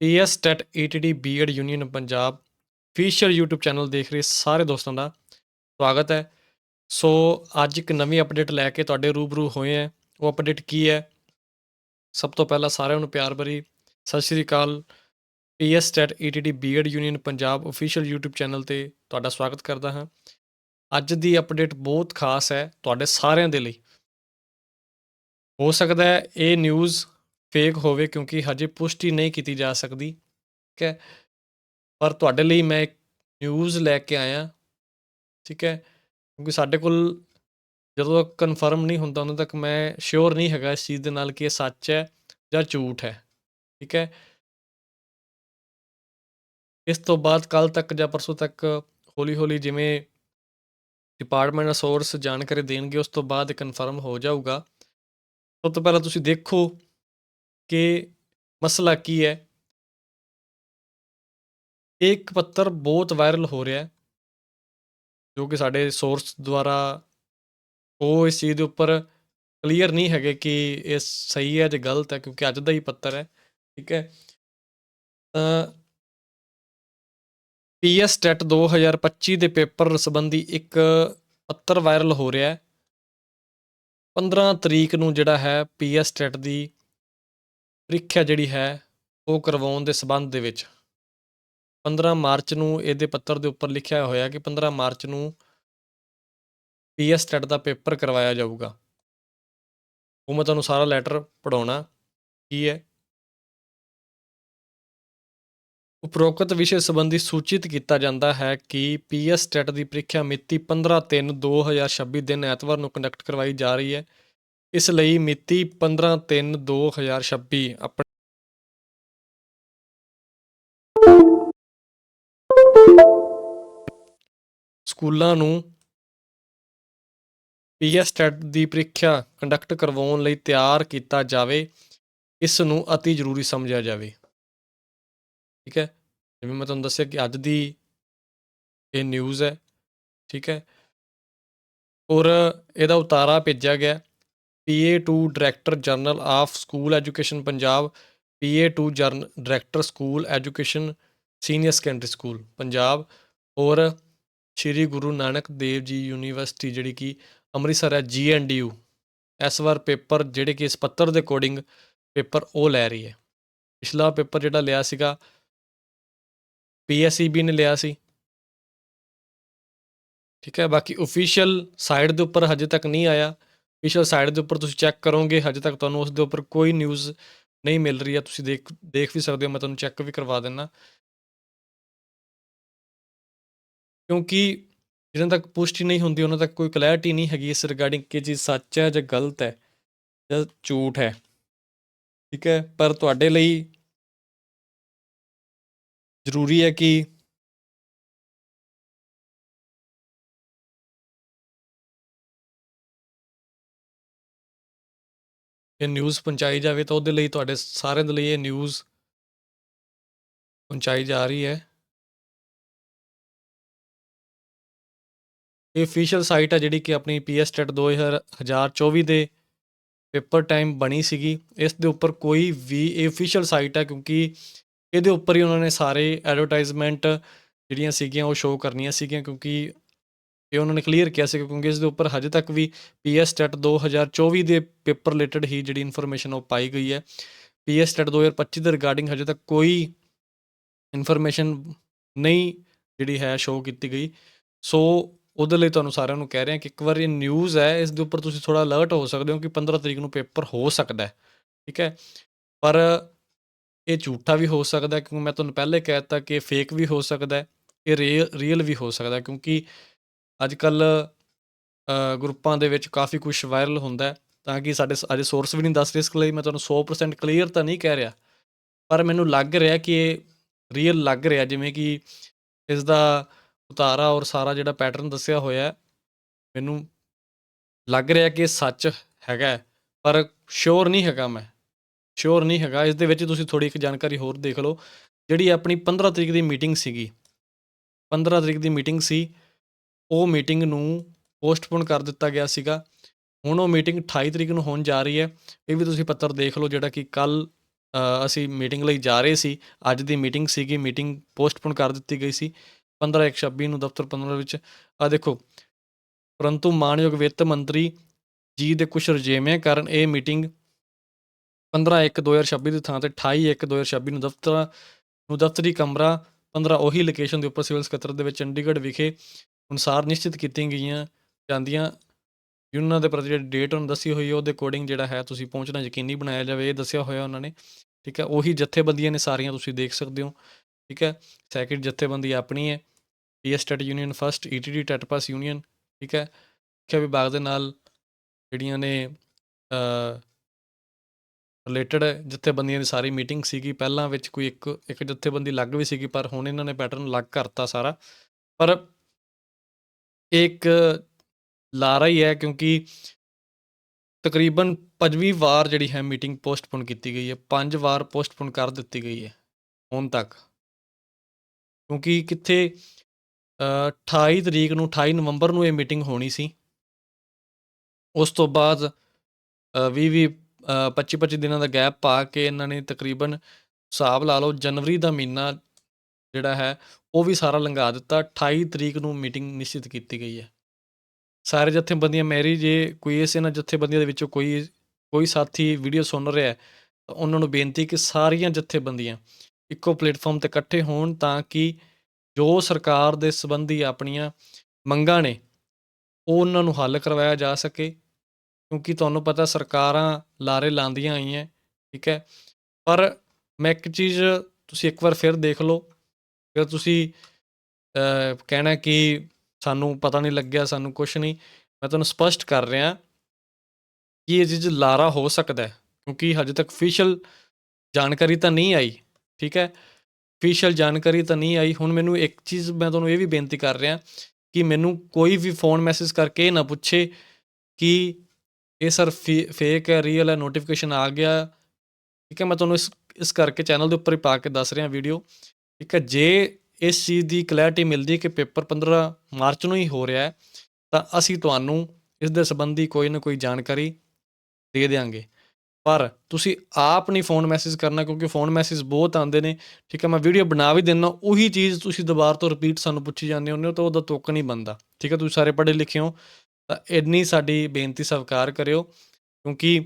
PS TET ETT BEd union Punjab official YouTube channel ਦੇਖ ਰਹੇ ਸਾਰੇ ਦੋਸਤਾਂ ਦਾ ਸਵਾਗਤ ਹੈ। ਸੋ ਅੱਜ ਇੱਕ ਨਵੀਂ ਅਪਡੇਟ ਲੈ ਕੇ ਤੁਹਾਡੇ ਰੂਬਰੂ ਹੋਏ ਹੈ। ਉਹ ਅਪਡੇਟ ਕੀ ਹੈ? ਸਭ ਤੋਂ ਪਹਿਲਾਂ ਸਾਰਿਆਂ ਨੂੰ ਪਿਆਰ ਭਰੀ ਸਤਿ ਸ਼੍ਰੀ ਅਕਾਲ। PS TET ETT BEd union Punjab official YouTube channel ਤੇ ਤੁਹਾਡਾ ਸਵਾਗਤ ਕਰਦਾ ਹਾਂ। ਅੱਜ ਦੀ ਅਪਡੇਟ ਬਹੁਤ ਖਾਸ ਹੈ ਤੁਹਾਡੇ ਸਾਰਿਆਂ ਦੇ ਲਈ। ਹੋ ਸਕਦਾ ਹੈ ਇਹ ਨਿਊਜ਼ ਫੇਕ ਹੋਵੇ ਕਿਉਂਕਿ ਹਜੇ ਪੁਸ਼ਟੀ ਨਹੀਂ ਕੀਤੀ ਜਾ ਸਕਦੀ। ਠੀਕ ਹੈ? ਪਰ ਤੁਹਾਡੇ ਲਈ ਮੈਂ ਇੱਕ ਨਿਊਜ਼ ਲੈ ਕੇ ਆਇਆ। ਠੀਕ ਹੈ? ਕਿਉਂਕਿ ਸਾਡੇ ਕੋਲ ਜਦੋਂ ਤੱਕ ਕਨਫਰਮ ਨਹੀਂ ਹੁੰਦਾ, ਉਦੋਂ ਤੱਕ ਮੈਂ ਸ਼ੋਰ ਨਹੀਂ ਹੈਗਾ ਇਸ ਚੀਜ਼ ਦੇ ਨਾਲ ਕਿ ਇਹ ਸੱਚ ਹੈ ਜਾਂ ਝੂਠ ਹੈ। ਠੀਕ ਹੈ? ਇਸ ਤੋਂ ਬਾਅਦ ਕੱਲ ਤੱਕ ਜਾਂ ਪਰਸੋਂ ਤੱਕ ਹੌਲੀ ਹੌਲੀ ਜਿਵੇਂ ਡਿਪਾਰਟਮੈਂਟ ਸੋਰਸ ਜਾਣਕਾਰੀ ਦੇਣਗੇ, ਉਸ ਤੋਂ ਬਾਅਦ ਕਨਫਰਮ ਹੋ ਜਾਊਗਾ। ਸਭ ਤੋਂ ਪਹਿਲਾਂ ਤੁਸੀਂ ਦੇਖੋ ਕਿ ਮਸਲਾ ਕੀ ਹੈ? ਇੱਕ ਪੱਤਰ ਬਹੁਤ ਵਾਇਰਲ ਹੋ ਰਿਹਾ ਹੈ, ਜੋ ਕਿ ਸਾਡੇ ਸੋਰਸ ਦੁਆਰਾ ਉਹ ਇਸ ਚੀਜ਼ ਦੇ ਉੱਪਰ ਕਲੀਅਰ ਨਹੀਂ ਹੈਗੇ ਕਿ ਇਹ ਸਹੀ ਹੈ ਜਾਂ ਗਲਤ ਹੈ, ਕਿਉਂਕਿ ਅੱਜ ਦਾ ਹੀ ਪੱਤਰ ਹੈ, ਠੀਕ ਹੈ? ਤਾਂ ਪੀਐਸ ਟੈਟ 2025 ਦੇ ਪੇਪਰ ਸੰਬੰਧੀ ਇੱਕ ਪੱਤਰ ਵਾਇਰਲ ਹੋ ਰਿਹਾ ਹੈ। 15 ਤਰੀਕ ਨੂੰ ਜਿਹੜਾ ਹੈ ਪੀਐਸ ਟੈਟ ਦੀ ਪ੍ਰੀਖਿਆ ਜਿਹੜੀ ਹੈ, ਉਹ ਕਰਵਾਉਣ ਦੇ ਸਬੰਧ ਦੇ ਵਿੱਚ 15 ਮਾਰਚ ਨੂੰ ਇਹਦੇ ਪੱਤਰ ਦੇ ਉੱਪਰ ਲਿਖਿਆ ਹੋਇਆ ਕਿ 15 ਮਾਰਚ ਨੂੰ ਪੀਐਸ ਟੈਟ ਦਾ ਪੇਪਰ ਕਰਵਾਇਆ ਜਾਊਗਾ। ਉਹ ਮੈਂ ਤੁਹਾਨੂੰ ਸਾਰਾ ਲੈਟਰ ਪੜਾਉਣਾ ਕੀ ਹੈ। ਉਪਰੋਕਤ ਵਿਸ਼ੇ ਸੰਬੰਧੀ ਸੂਚਿਤ ਕੀਤਾ ਜਾਂਦਾ ਹੈ ਕਿ ਪੀਐਸ ਟੈਟ ਦੀ ਪ੍ਰੀਖਿਆ ਮਿਤੀ 15/3/2026 ਦਿਨ ਐਤਵਾਰ ਨੂੰ ਕੰਡਕਟ ਕਰਵਾਈ ਜਾ ਰਹੀ ਹੈ। ਇਸ ਲਈ ਮਿਤੀ 15/3/2026 ਆਪਣੇ ਸਕੂਲਾਂ ਨੂੰ ਪੀਐਸ ਟੈਟ ਦੀ ਪ੍ਰੀਖਿਆ ਕੰਡਕਟ ਕਰਵਾਉਣ ਲਈ ਤਿਆਰ ਕੀਤਾ ਜਾਵੇ, ਇਸ ਨੂੰ ਅਤੀ ਜ਼ਰੂਰੀ ਸਮਝਿਆ ਜਾਵੇ। ਠੀਕ ਹੈ? ਜਿਵੇਂ ਮੈਂ ਤੁਹਾਨੂੰ ਦੱਸਿਆ ਕਿ ਅੱਜ ਦੀ ਇਹ ਨਿਊਜ਼ ਹੈ, ਠੀਕ ਹੈ? ਔਰ ਇਹਦਾ ਉਤਾਰਾ ਭੇਜਿਆ ਗਿਆ। PA2 director general of school education Punjab PA2 ਜਰਨ director school education senior secondary school Punjab ਔਰ ਸ਼੍ਰੀ ਗੁਰੂ ਨਾਨਕ ਦੇਵ ਜੀ ਯੂਨੀਵਰਸਿਟੀ ਜਿਹੜੀ ਕਿ ਅੰਮ੍ਰਿਤਸਰ ਹੈ ਜੀਐਨਡੀਯੂ ਇਸ ਵਾਰ ਪੇਪਰ ਜਿਹੜੇ ਕਿ ਇਸ ਪੱਤਰ ਦੇ ਅਕੋਰਡਿੰਗ ਪੇਪਰ ਉਹ ਲੈ ਰਹੀ ਹੈ। ਪਿਛਲਾ ਪੇਪਰ ਜਿਹੜਾ ਲਿਆ ਸੀਗਾ ਪੀਐਸਈਬੀ ਨੇ ਲਿਆ ਸੀ। ਠੀਕ ਹੈ, ਬਾਕੀ ਅਫੀਸ਼ੀਅਲ ਸਾਈਟ ਦੇ ਉੱਪਰ ਹਜੇ ਤੱਕ ਨਹੀਂ ਆਇਆ। ਅਫੀਸ਼ੀਅਲ ਸਾਈਟ ਦੇ ਉੱਪਰ ਤੁਸੀਂ ਚੈੱਕ ਕਰੋਗੇ, ਹਜੇ ਤੱਕ ਤੁਹਾਨੂੰ ਉਸ ਦੇ ਉੱਪਰ ਕੋਈ ਨਿਊਜ਼ ਨਹੀਂ ਮਿਲ ਰਹੀ ਹੈ ਤੁਸੀਂ ਦੇਖ ਦੇਖ ਵੀ ਸਕਦੇ ਹੋ, ਮੈਂ ਤੁਹਾਨੂੰ ਚੈੱਕ ਵੀ ਕਰਵਾ ਦਿੰਨਾ। ਕਿਉਂਕਿ ਜਿਨ੍ਹਾਂ ਤੱਕ ਪੁਸ਼ਟੀ ਨਹੀਂ ਹੁੰਦੀ, ਉਹਨਾਂ ਤੱਕ ਕੋਈ ਕਲੈਰਿਟੀ ਨਹੀਂ ਹੈਗੀ ਇਸ ਰਿਗਾਰਡਿੰਗ ਕਿ ਚੀਜ਼ ਸੱਚ ਹੈ ਜਾਂ ਗਲਤ ਹੈ ਜਾਂ ਝੂਠ ਹੈ। ਠੀਕ ਹੈ? ਪਰ ਤੁਹਾਡੇ ਲਈ ਜ਼ਰੂਰੀ ਹੈ ਕਿ ਇਹ ਨਿਊਜ਼ ਪਹੁੰਚਾਈ ਜਾਵੇ ਤਾਂ ਉਹਦੇ ਲਈ ਤੁਹਾਡੇ ਸਾਰਿਆਂ ਦੇ ਲਈ ਇਹ ਨਿਊਜ਼ ਪਹੁੰਚਾਈ ਜਾ ਰਹੀ ਹੈ। ਇਹ ਅਫੀਸ਼ੀਅਲ ਸਾਈਟ ਹੈ ਜਿਹੜੀ ਕਿ ਆਪਣੀ ਪੀਐਸ ਟੈਟ 2024 ਦੇ ਪੇਪਰ ਟਾਈਮ ਬਣੀ ਸੀਗੀ। ਇਸ ਦੇ ਉੱਪਰ ਕੋਈ ਵੀ ਇਹ ਅਫੀਸ਼ੀਅਲ ਸਾਈਟ ਹੈ ਕਿਉਂਕਿ ਇਹਦੇ ਉੱਪਰ ਹੀ ਉਹਨਾਂ ਨੇ ਸਾਰੇ ਐਡਵਰਟਾਈਜ਼ਮੈਂਟ ਜਿਹੜੀਆਂ ਸੀਗੀਆਂ ਉਹ ਸ਼ੋਅ ਕਰਨੀਆਂ ਸੀਗੀਆਂ ਕਿਉਂਕਿ ਇਹ ਉਹਨਾਂ ਨੇ ਕਲੀਅਰ ਕਿਹਾ ਸੀ ਕਿਉਂਕਿ ਇਸ ਦੇ ਉੱਪਰ ਹਜੇ ਤੱਕ ਵੀ ਪੀਐਸ ਟੈਟ 2024 ਦੇ ਪੇਪਰ ਰਿਲੇਟਡ ਹੀ ਜਿਹੜੀ ਇਨਫੋਰਮੇਸ਼ਨ ਉਹ ਪਾਈ ਗਈ ਹੈ। ਪੀਐਸ ਟੈਟ 2025 ਦੇ ਰਿਗਾਰਡਿੰਗ ਹਜੇ ਤੱਕ ਕੋਈ ਇਨਫੋਰਮੇਸ਼ਨ ਨਹੀਂ ਜਿਹੜੀ ਹੈ ਸ਼ੋਅ ਕੀਤੀ ਗਈ। ਸੋ ਉਹਦੇ ਲਈ ਤੁਹਾਨੂੰ ਸਾਰਿਆਂ ਨੂੰ ਕਹਿ ਰਿਹਾ ਕਿ ਇੱਕ ਵਾਰ ਇਹ ਨਿਊਜ਼ ਹੈ, ਇਸ ਦੇ ਉੱਪਰ ਤੁਸੀਂ ਥੋੜਾ ਅਲਰਟ ਹੋ ਸਕਦੇ ਹੋ ਕਿ 15 ਤਰੀਕ ਨੂੰ ਪੇਪਰ ਹੋ ਸਕਦਾ ਹੈ। ਠੀਕ ਹੈ? ਪਰ ਇਹ ਝੂਠਾ ਵੀ ਹੋ ਸਕਦਾ ਕਿਉਂਕਿ ਮੈਂ ਤੁਹਾਨੂੰ ਪਹਿਲੇ ਕਹਿ ਦਿੱਤਾ ਕਿ ਫੇਕ ਵੀ ਹੋ ਸਕਦਾ ਹੈ, ਇਹ ਰੀਅਲ ਵੀ ਹੋ ਸਕਦਾ ਕਿਉਂਕਿ ਅੱਜ ਕੱਲ ਗਰੁੱਪਾਂ ਦੇ ਵਿੱਚ ਕਾਫੀ ਕੁਝ ਵਾਇਰਲ ਹੁੰਦਾ ਤਾਂ ਕਿ ਸਾਡੇ ਅਜੇ ਸੋਰਸ ਵੀ ਨਹੀਂ ਦੱਸ ਰਹੇ ਇਸ ਲਈ ਮੈਂ ਤੁਹਾਨੂੰ 100% ਕਲੀਅਰ ਤਾਂ ਨਹੀਂ ਕਹਿ ਰਿਹਾ, ਪਰ ਮੈਨੂੰ ਲੱਗ ਰਿਹਾ ਕਿ ਇਹ ਰੀਅਲ ਲੱਗ ਰਿਹਾ, ਜਿਵੇਂ ਕਿ ਇਸ ਦਾ ਉਤਾਰਾ ਔਰ ਸਾਰਾ ਜਿਹੜਾ ਪੈਟਰਨ ਦੱਸਿਆ ਹੋਇਆ ਮੈਨੂੰ ਲੱਗ ਰਿਹਾ ਕਿ ਇਹ ਸੱਚ ਹੈਗਾ ਪਰ ਸ਼ੋਰ ਨਹੀਂ ਹੈਗਾ ਮੈਂ ਸ਼ੋਰ ਨਹੀਂ ਹੈਗਾ, ਇਸ ਦੇ ਵਿੱਚ ਤੁਸੀਂ ਥੋੜੀ ਇੱਕ ਜਾਣਕਾਰੀ ਹੋਰ ਦੇਖ ਲਓ, ਜਿਹੜੀ ਆਪਣੀ 15 ਤਰੀਕ ਦੀ ਮੀਟਿੰਗ ਸੀਗੀ 15 ਤਰੀਕ ਦੀ ਮੀਟਿੰਗ ਸੀ ਉਹ ਮੀਟਿੰਗ ਨੂੰ ਪੋਸਟਪੋਨ ਕਰ ਦਿੱਤਾ ਗਿਆ ਸੀਗਾ। ਹੁਣ ਉਹ ਮੀਟਿੰਗ 28 ਤਰੀਕ ਨੂੰ ਹੋਣ ਜਾ ਰਹੀ ਹੈ। ਇਹ ਵੀ ਤੁਸੀਂ ਪੱਤਰ ਦੇਖ ਲਓ ਜਿਹੜਾ ਕਿ ਕੱਲ ਅਸੀਂ ਮੀਟਿੰਗ ਲਈ ਜਾ ਰਹੇ ਸੀ। ਅੱਜ ਦੀ ਮੀਟਿੰਗ ਸੀਗੀ। ਮੀਟਿੰਗ ਪੋਸਟਪੋਨ ਕਰ ਦਿੱਤੀ ਗਈ ਸੀ। 15/1/26 ਨੂੰ ਦਫ਼ਤਰ 15 ਵਿੱਚ। ਆ ਦੇਖੋ, ਪਰੰਤੂ ਮਾਨਯੋਗ ਵਿੱਤ ਮੰਤਰੀ ਜੀ ਦੇ ਕੁਝ ਰਜੇਵਿਆਂ ਕਾਰਨ ਇਹ ਮੀਟਿੰਗ 15/1/2026 ਦੀ ਥਾਂ ਤੇ 28/1/2026 ਨੂੰ ਦਫ਼ਤਰ ਨੂੰ ਦਫ਼ਤਰੀ ਕਮਰਾ 15 ਉਹੀ ਲੋਕੇਸ਼ਨ ਦੇ ਉੱਪਰ ਸਿਵਲ ਸਕੱਤਰ ਦੇ ਵਿੱਚ ਚੰਡੀਗੜ੍ਹ ਵਿਖੇ ਅਨੁਸਾਰ ਨਿਸ਼ਚਿਤ ਕੀਤੀਆਂ ਗਈਆਂ ਜਾਂਦੀਆਂ। ਯੂਨੀਅਨਾਂ ਦੇ ਪ੍ਰਤੀ ਜਿਹੜੀ ਡੇਟ ਉਹਨਾਂ ਦੱਸੀ ਹੋਈ ਹੈ, ਉਹਦੇ ਅਕੋਰਡਿੰਗ ਜਿਹੜਾ ਹੈ, ਤੁਸੀਂ ਪਹੁੰਚਣਾ ਯਕੀਨੀ ਬਣਾਇਆ ਜਾਵੇ, ਇਹ ਦੱਸਿਆ ਹੋਇਆ ਉਹਨਾਂ ਨੇ। ਠੀਕ ਹੈ, ਉਹੀ ਜਥੇਬੰਦੀਆਂ ਨੇ ਸਾਰੀਆਂ ਤੁਸੀਂ ਦੇਖ ਸਕਦੇ ਹੋ। ਠੀਕ ਹੈ ਸੈਕਿੰਡ ਜਥੇਬੰਦੀ ਆਪਣੀ ਹੈ। PS TET union first ETT TET pass union ਠੀਕ ਹੈ, ਸਿੱਖਿਆ ਵਿਭਾਗ ਦੇ ਨਾਲ ਜਿਹੜੀਆਂ ਨੇ ਰਿਲੇਟਡ ਜਥੇਬੰਦੀਆਂ ਦੀ ਸਾਰੀ ਮੀਟਿੰਗ ਸੀਗੀ। ਪਹਿਲਾਂ ਵਿੱਚ ਕੋਈ ਇੱਕ ਇੱਕ ਜਥੇਬੰਦੀ ਲੱਗ ਵੀ ਸੀਗੀ, ਪਰ ਹੁਣ ਇਹਨਾਂ ਨੇ ਪੈਟਰਨ ਅਲੱਗ ਕਰਤਾ ਸਾਰਾ। ਪਰ ਇਹ ਇੱਕ ਲਾਰਾ ਹੀ ਹੈ ਕਿਉਂਕਿ ਤਕਰੀਬਨ ਪੰਜਵੀਂ ਵਾਰ ਜਿਹੜੀ ਹੈ ਮੀਟਿੰਗ ਪੋਸਟਪੋਨ ਕੀਤੀ ਗਈ ਹੈ ਪੰਜ ਵਾਰ ਪੋਸਟਪੋਨ ਕਰ ਦਿੱਤੀ ਗਈ ਹੈ ਹੁਣ ਤੱਕ। ਕਿਉਂਕਿ ਕਿੱਥੇ ਅ, 28 ਤਰੀਕ ਨੂੰ 28 ਨਵੰਬਰ ਨੂੰ ਇਹ ਮੀਟਿੰਗ ਹੋਣੀ ਸੀ। ਉਸ ਤੋਂ ਬਾਅਦ 20 20 25 25 ਦਿਨਾਂ ਦਾ ਗੈਪ ਪਾ ਕੇ ਇਹਨਾਂ ਨੇ ਤਕਰੀਬਨ ਹਿਸਾਬ ਲਾ ਲਓ ਜਨਵਰੀ ਦਾ ਮਹੀਨਾ ਜਿਹੜਾ ਹੈ, ਉਹ ਵੀ ਸਾਰਾ ਲੰਘਾ ਦਿੱਤਾ। 28 ਤਰੀਕ ਨੂੰ ਮੀਟਿੰਗ ਨਿਸ਼ਚਿਤ ਕੀਤੀ ਗਈ ਹੈ। ਸਾਰੇ ਜਥੇਬੰਦੀਆਂ ਮੇਰੀ, ਜੇ ਕੋਈ ਇਸ ਇਹਨਾਂ ਜਥੇਬੰਦੀਆਂ ਦੇ ਵਿੱਚੋਂ ਕੋਈ ਕੋਈ ਸਾਥੀ ਵੀਡੀਓ ਸੁਣ ਰਿਹਾ ਹੈ, ਤਾਂ ਉਹਨਾਂ ਨੂੰ ਬੇਨਤੀ ਕਿ ਸਾਰੀਆਂ ਜਥੇਬੰਦੀਆਂ ਇੱਕੋ ਪਲੇਟਫਾਰਮ ਤੇ ਇਕੱਠੇ ਹੋਣ ਤਾਂ ਕਿ ਜੋ ਸਰਕਾਰ ਦੇ ਸੰਬੰਧੀ ਆਪਣੀਆਂ ਮੰਗਾਂ ਨੇ, ਉਹ ਉਹਨਾਂ ਨੂੰ ਹੱਲ ਕਰਵਾਇਆ ਜਾ ਸਕੇ। ਕਿਉਂਕਿ ਤੁਹਾਨੂੰ ਪਤਾ ਸਰਕਾਰਾਂ ਲਾਰੇ ਲਾਉਂਦੀਆਂ ਆਈਆਂ, ਠੀਕ ਹੈ। ਪਰ ਮੈਂ ਇੱਕ ਚੀਜ਼ ਤੁਸੀਂ ਇੱਕ ਵਾਰ ਫਿਰ ਦੇਖ ਲਓ ਫਿਰ ਤੁਸੀਂ ਕਹਿਣਾ ਕਿ ਸਾਨੂੰ ਪਤਾ ਨਹੀਂ ਲੱਗਿਆ, ਸਾਨੂੰ ਕੁਝ ਨਹੀਂ। ਮੈਂ ਤੁਹਾਨੂੰ ਸਪਸ਼ਟ ਕਰ ਰਿਹਾ ਕਿ ਇਹ ਚੀਜ਼ ਲਾਰਾ ਹੋ ਸਕਦਾ ਹੈ, ਕਿਉਂਕਿ ਹਜੇ ਤੱਕ ਅਫੀਸ਼ੀਅਲ ਜਾਣਕਾਰੀ ਤਾਂ ਨਹੀਂ ਆਈ, ਠੀਕ ਹੈ? ਅਫੀਸ਼ੀਅਲ ਜਾਣਕਾਰੀ ਤਾਂ ਨਹੀਂ ਆਈ। ਹੁਣ ਮੈਨੂੰ ਇੱਕ ਚੀਜ਼, ਮੈਂ ਤੁਹਾਨੂੰ ਇਹ ਵੀ ਬੇਨਤੀ ਕਰ ਰਿਹਾ ਕਿ ਮੈਨੂੰ ਕੋਈ ਵੀ ਫੋਨ ਮੈਸੇਜ ਕਰਕੇ ਇਹ ਨਾ ਪੁੱਛੇ ਕਿ ਇਹ ਸਰ ਫੇਕ ਹੈ ਰੀਅਲ ਹੈ ਨੋਟੀਫਿਕੇਸ਼ਨ ਆ ਗਿਆ। ਠੀਕ ਹੈ, ਮੈਂ ਤੁਹਾਨੂੰ ਇਸ ਇਸ ਕਰਕੇ ਚੈਨਲ ਦੇ ਉੱਪਰ ਹੀ ਪਾ ਕੇ ਦੱਸ ਰਿਹਾ ਵੀਡੀਓ ਠੀਕ ਹੈ, ਜੇ ਇਸ ਚੀਜ਼ ਦੀ ਕਲੈਰਿਟੀ ਮਿਲਦੀ ਕਿ ਪੇਪਰ 15 ਮਾਰਚ ਨੂੰ ਹੀ ਹੋ ਰਿਹਾ ਹੈ, ਤਾਂ ਅਸੀਂ ਤੁਹਾਨੂੰ ਇਸ ਦੇ ਸੰਬੰਧੀ ਕੋਈ ਨਾ ਕੋਈ ਜਾਣਕਾਰੀ ਦੇ ਦੇਵਾਂਗੇ ਪਰ ਤੁਸੀਂ ਆਪ ਨਹੀਂ ਫੋਨ ਮੈਸੇਜ ਕਰਨਾ ਕਿਉਂਕਿ ਫੋਨ ਮੈਸੇਜ ਬਹੁਤ ਆਉਂਦੇ ਨੇ। ਠੀਕ ਹੈ, ਮੈਂ ਵੀਡੀਓ ਬਣਾ ਵੀ ਦਿੰਦਾ ਉਹੀ ਚੀਜ਼ ਤੁਸੀਂ ਦੁਬਾਰਾ ਤੋਂ ਰਿਪੀਟ ਸਾਨੂੰ ਪੁੱਛੀ ਜਾਂਦੇ ਹੋ ਤਾਂ ਉਹਦਾ ਤੁੱਕ ਨਹੀਂ ਬੰਦਾ ਠੀਕ ਹੈ, ਤੁਸੀਂ ਸਾਰੇ ਪੜ੍ਹੇ ਲਿਖੇ ਹੋ, ਤਾਂ ਇੰਨੀ ਸਾਡੀ ਬੇਨਤੀ ਸਵੀਕਾਰ ਕਰਿਓ ਕਿਉਂਕਿ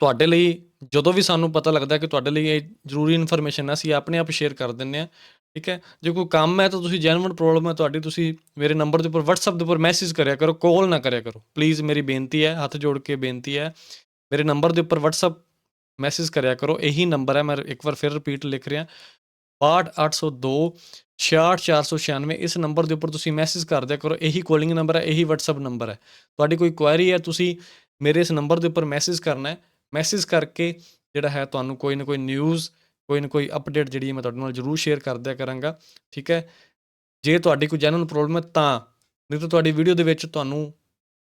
ਤੁਹਾਡੇ ਲਈ ਜਦੋਂ ਵੀ ਸਾਨੂੰ ਪਤਾ ਲੱਗਦਾ ਕਿ ਤੁਹਾਡੇ ਲਈ ਇਹ ਜ਼ਰੂਰੀ ਇਨਫੋਰਮੇਸ਼ਨ ਹੈ ਅਸੀਂ ਆਪਣੇ ਆਪ ਸ਼ੇਅਰ ਕਰ ਦਿੰਨੇ ਆ ਠੀਕ ਹੈ? ਜੇ ਕੋਈ ਕੰਮ ਹੈ ਤਾਂ ਤੁਸੀਂ ਜੈਨੂਇਨ ਪ੍ਰੋਬਲਮ ਹੈ ਤੁਹਾਡੀ, ਤੁਸੀਂ ਮੇਰੇ ਨੰਬਰ ਦੇ ਉੱਪਰ, WhatsApp ਦੇ ਉੱਪਰ ਮੈਸੇਜ ਕਰਿਆ ਕਰੋ ਕਾਲ ਨਾ ਕਰਿਆ ਕਰੋ। ਪਲੀਜ਼ ਮੇਰੀ ਬੇਨਤੀ ਹੈ, ਹੱਥ ਜੋੜ ਕੇ ਬੇਨਤੀ ਹੈ, ਮੇਰੇ ਨੰਬਰ ਦੇ ਉੱਪਰ WhatsApp ਮੈਸੇਜ ਕਰਿਆ ਕਰੋ, ਇਹੀ ਨੰਬਰ ਹੈ, ਮੈਂ ਇੱਕ ਵਾਰ ਫਿਰ ਰਿਪੀਟ ਲਿਖ ਰਿਹਾ। 62802 66496 ਇਸ ਨੰਬਰ ਦੇ ਉੱਪਰ ਤੁਸੀਂ ਮੈਸੇਜ ਕਰ ਦਿਆ ਕਰੋ, ਇਹੀ ਕਾਲਿੰਗ ਨੰਬਰ ਹੈ, ਇਹੀ WhatsApp ਨੰਬਰ ਹੈ। ਤੁਹਾਡੀ ਕੋਈ ਕੁਐਰੀ ਹੈ, ਤੁਸੀਂ ਮੇਰੇ ਇਸ ਨੰਬਰ ਦੇ ਉੱਪਰ ਮੈਸੇਜ ਕਰਨਾ ਹੈ ਮੈਸੇਜ ਕਰਕੇ ਜਿਹੜਾ ਹੈ ਤੁਹਾਨੂੰ ਕੋਈ ਨਾ ਕੋਈ ਨਿਊਜ਼ ਕੋਈ ਨਾ ਕੋਈ ਅਪਡੇਟ ਜਿਹੜੀ ਮੈਂ ਤੁਹਾਡੇ ਨਾਲ ਜ਼ਰੂਰ ਸ਼ੇਅਰ ਕਰਦਿਆ ਕਰਾਂਗਾ, ਠੀਕ ਹੈ? ਜੇ ਤੁਹਾਡੀ ਕੋਈ ਜੈਨੂਇਨ ਪ੍ਰੋਬਲਮ ਹੈ ਤਾਂ ਨਹੀਂ ਤਾਂ ਤੁਹਾਡੀ ਵੀਡੀਓ ਦੇ ਵਿੱਚ ਤੁਹਾਨੂੰ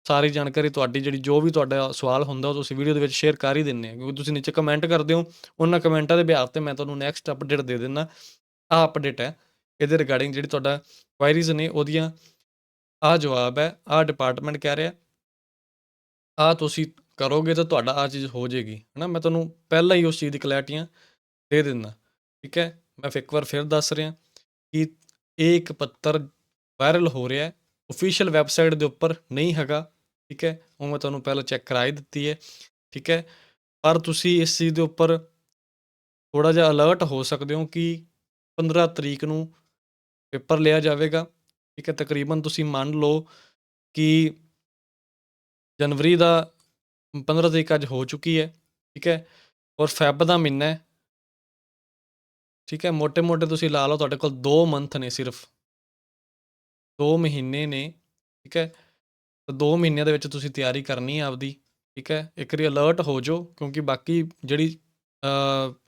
ਸਾਰੀ ਜਾਣਕਾਰੀ ਤੁਹਾਡੀ ਜਿਹੜੀ ਜੋ ਵੀ ਤੁਹਾਡਾ ਸਵਾਲ ਹੁੰਦਾ ਉਹ ਤੁਸੀਂ ਵੀਡੀਓ ਦੇ ਵਿੱਚ ਸ਼ੇਅਰ ਕਰ ਹੀ ਦਿੰਦੇ ਆ, ਕਿਉਂਕਿ ਤੁਸੀਂ ਨੀਚੇ ਕਮੈਂਟ ਕਰਦੇ ਹੋ, ਉਹਨਾਂ ਕਮੈਂਟਾਂ ਦੇ ਬਿਹਾਫ ਤੇ ਮੈਂ ਤੁਹਾਨੂੰ ਨੈਕਸਟ ਅਪਡੇਟ ਦੇ ਦਿੰਦਾ, ਆਹ ਅਪਡੇਟ ਹੈ। ਇਹਦੇ ਰਿਗਾਰਡਿੰਗ ਜਿਹੜੀ ਤੁਹਾਡਾ ਕੁਆਇਰੀਜ਼ ਨੇ ਉਹਦੀਆਂ, ਆਹ ਜਵਾਬ ਹੈ, ਆਹ ਡਿਪਾਰਟਮੈਂਟ ਕਹਿ ਰਿਹਾ, ਆਹ ਤੁਸੀਂ ਕਰੋਗੇ ਤਾਂ ਤੁਹਾਡਾ ਆ ਚੀਜ਼ ਹੋ ਜਾਏਗੀ, ਹਨਾ? ਮੈਂ ਤੁਹਾਨੂੰ ਪਹਿਲਾਂ ਹੀ ਉਸ ਚੀਜ਼ ਦੀ ਕਲੈਰਟੀਆਂ ਦੇ ਦਿੰਦਾ, ਠੀਕ ਹੈ? ਮੈਂ ਫਿਰ ਇੱਕ ਵਾਰ ਫਿਰ ਦੱਸ ਰਿਹਾ ਕਿ ਇਹ ਇੱਕ ਪੱਤਰ ਵਾਇਰਲ ਹੋ ਰਿਹਾ ਹੈ ਅਫੀਸ਼ੀਅਲ ਵੈਬਸਾਈਟ ਦੇ ਉੱਪਰ ਨਹੀਂ ਹੈਗਾ, ਠੀਕ ਹੈ? ਉਹ ਮੈਂ ਤੁਹਾਨੂੰ ਪਹਿਲਾਂ ਚੈੱਕ ਕਰਾਈ ਦਿੱਤੀ ਹੈ, ਠੀਕ ਹੈ? ਪਰ ਤੁਸੀਂ ਇਸ ਚੀਜ਼ ਦੇ ਉੱਪਰ ਥੋੜਾ ਜਿਹਾ ਅਲਰਟ ਹੋ ਸਕਦੇ ਹੋ ਕਿ 15 ਤਰੀਕ ਨੂੰ ਪੇਪਰ ਲਿਆ ਜਾਵੇਗਾ, ਠੀਕ ਹੈ? ਤਕਰੀਬਨ ਤੁਸੀਂ ਮੰਨ ਲਓ ਕਿ ਜਨਵਰੀ ਦਾ 15 ਤਰੀਕ ਅੱਜ ਹੋ ਚੁੱਕੀ ਹੈ, ਠੀਕ ਹੈ, ਔਰ ਫੈਬ ਦਾ ਮਹੀਨਾ ਹੈ। ਠੀਕ ਹੈ ਮੋٹے-ਮੋٹے ਤੁਸੀਂ ਲਾ ਲਓ, ਤੁਹਾਡੇ ਕੋਲ 2 ਮੰਥ ਨੇ ਸਿਰਫ। 2 ਮਹੀਨੇ ਨੇ, ਠੀਕ ਹੈ, ਤਾਂ 2 ਮਹੀਨਿਆਂ ਦੇ ਵਿੱਚ ਤੁਸੀਂ ਤਿਆਰੀ ਕਰਨੀ ਹੈ ਆਪਦੀ, ਠੀਕ ਹੈ, ਇੱਕ ਵਾਰੀ ਅਲਰਟ ਹੋ ਜਾਓ, ਕਿਉਂਕਿ ਬਾਕੀ ਜਿਹੜੀ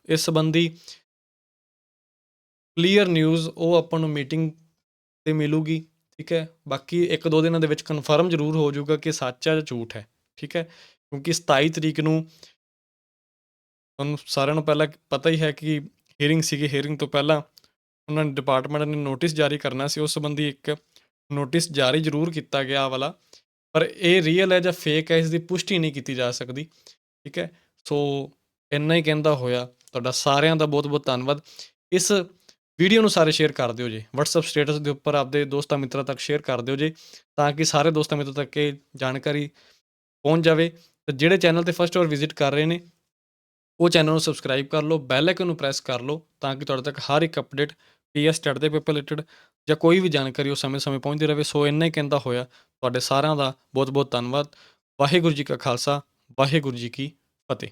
ਇਸ ਸੰਬੰਧੀ ਕਲੀਅਰ ਨਿਊਜ਼ ਉਹ ਆਪਾਂ ਨੂੰ ਮੀਟਿੰਗ ਤੇ ਮਿਲੂਗੀ, ਠੀਕ ਹੈ, ਬਾਕੀ ਇੱਕ ਦੋ ਦਿਨਾਂ ਦੇ ਵਿੱਚ ਕਨਫਰਮ ਜ਼ਰੂਰ ਹੋ ਜਾਊਗਾ ਕਿ ਸੱਚ ਹੈ ਜਾਂ ਝੂਠ ਹੈ, ਠੀਕ ਹੈ। ਕਿਉਂਕਿ 27 ਤਰੀਕ ਨੂੰ ਤੁਹਾਨੂੰ ਸਾਰਿਆਂ ਨੂੰ ਪਹਿਲਾਂ ਪਤਾ ਹੀ ਹੈ ਕਿ ਹੀਅਰਿੰਗ ਸੀਗੀ ਹੀਅਰਿੰਗ ਤੋਂ ਪਹਿਲਾਂ ਉਹਨਾਂ ਨੇ ਡਿਪਾਰਟਮੈਂਟ ਨੇ ਨੋਟਿਸ ਜਾਰੀ ਕਰਨਾ ਸੀ, ਉਸ ਸੰਬੰਧੀ ਇੱਕ ਨੋਟਿਸ ਜਾਰੀ ਜ਼ਰੂਰ ਕੀਤਾ ਗਿਆ ਆਹ ਵਾਲਾ, ਪਰ ਇਹ ਰੀਅਲ ਹੈ ਜਾਂ ਫੇਕ ਹੈ, ਇਸ ਦੀ ਪੁਸ਼ਟੀ ਨਹੀਂ ਕੀਤੀ ਜਾ ਸਕਦੀ, ਠੀਕ ਹੈ? ਸੋ ਇੰਨਾ ਹੀ ਕਹਿੰਦਾ ਹੋਇਆ, ਤੁਹਾਡਾ ਸਾਰਿਆਂ ਦਾ ਬਹੁਤ-ਬਹੁਤ ਧੰਨਵਾਦ। ਇਸ ਵੀਡੀਓ ਨੂੰ ਸਾਰੇ ਸ਼ੇਅਰ ਕਰ ਦਿਓ ਜੀ, WhatsApp ਸਟੇਟਸ ਦੇ ਉੱਪਰ ਆਪਦੇ ਦੋਸਤਾਂ ਮਿੱਤਰਾਂ ਤੱਕ ਸ਼ੇਅਰ ਕਰ ਦਿਓ ਜੀ, ਤਾਂ ਕਿ ਸਾਰੇ ਦੋਸਤਾਂ ਮਿੱਤਰਾਂ ਤੱਕ ਇਹ ਜਾਣਕਾਰੀ ਪਹੁੰਚ ਜਾਵੇ। ਤੇ ਜਿਹੜੇ ਚੈਨਲ ਤੇ ਫਸਟ ਵਾਰ ਵਿਜ਼ਿਟ ਕਰ ਰਹੇ ਨੇ, ਉਹ ਚੈਨਲ ਨੂੰ ਸਬਸਕ੍ਰਾਈਬ ਕਰ ਲਓ ਬੈਲ ਆਈਕਨ ਨੂੰ ਪ੍ਰੈਸ ਕਰ ਲਓ, ਤਾਂ ਕਿ ਤੁਹਾਡੇ ਤੱਕ ਹਰ ਇੱਕ ਅਪਡੇਟ ਪੀਐਸ ਟੈਟ ਦੇ ਪੇਪਰ ਰਿਲੇਟਡ ਜਾਂ ਕੋਈ ਵੀ ਜਾਣਕਾਰੀ ਉਹ ਸਮੇਂ-ਸਮੇਂ ਪਹੁੰਚਦੀ ਰਹੇ। ਸੋ ਇੰਨਾ ਹੀ ਕਹਿੰਦਾ ਹੋਇਆ, ਤੁਹਾਡੇ ਸਾਰਿਆਂ ਦਾ ਬਹੁਤ-ਬਹੁਤ ਧੰਨਵਾਦ। ਵਾਹਿਗੁਰੂ ਜੀ ਕਾ ਖਾਲਸਾ, ਵਾਹਿਗੁਰੂ ਜੀ ਕੀ ਫਤਿਹ।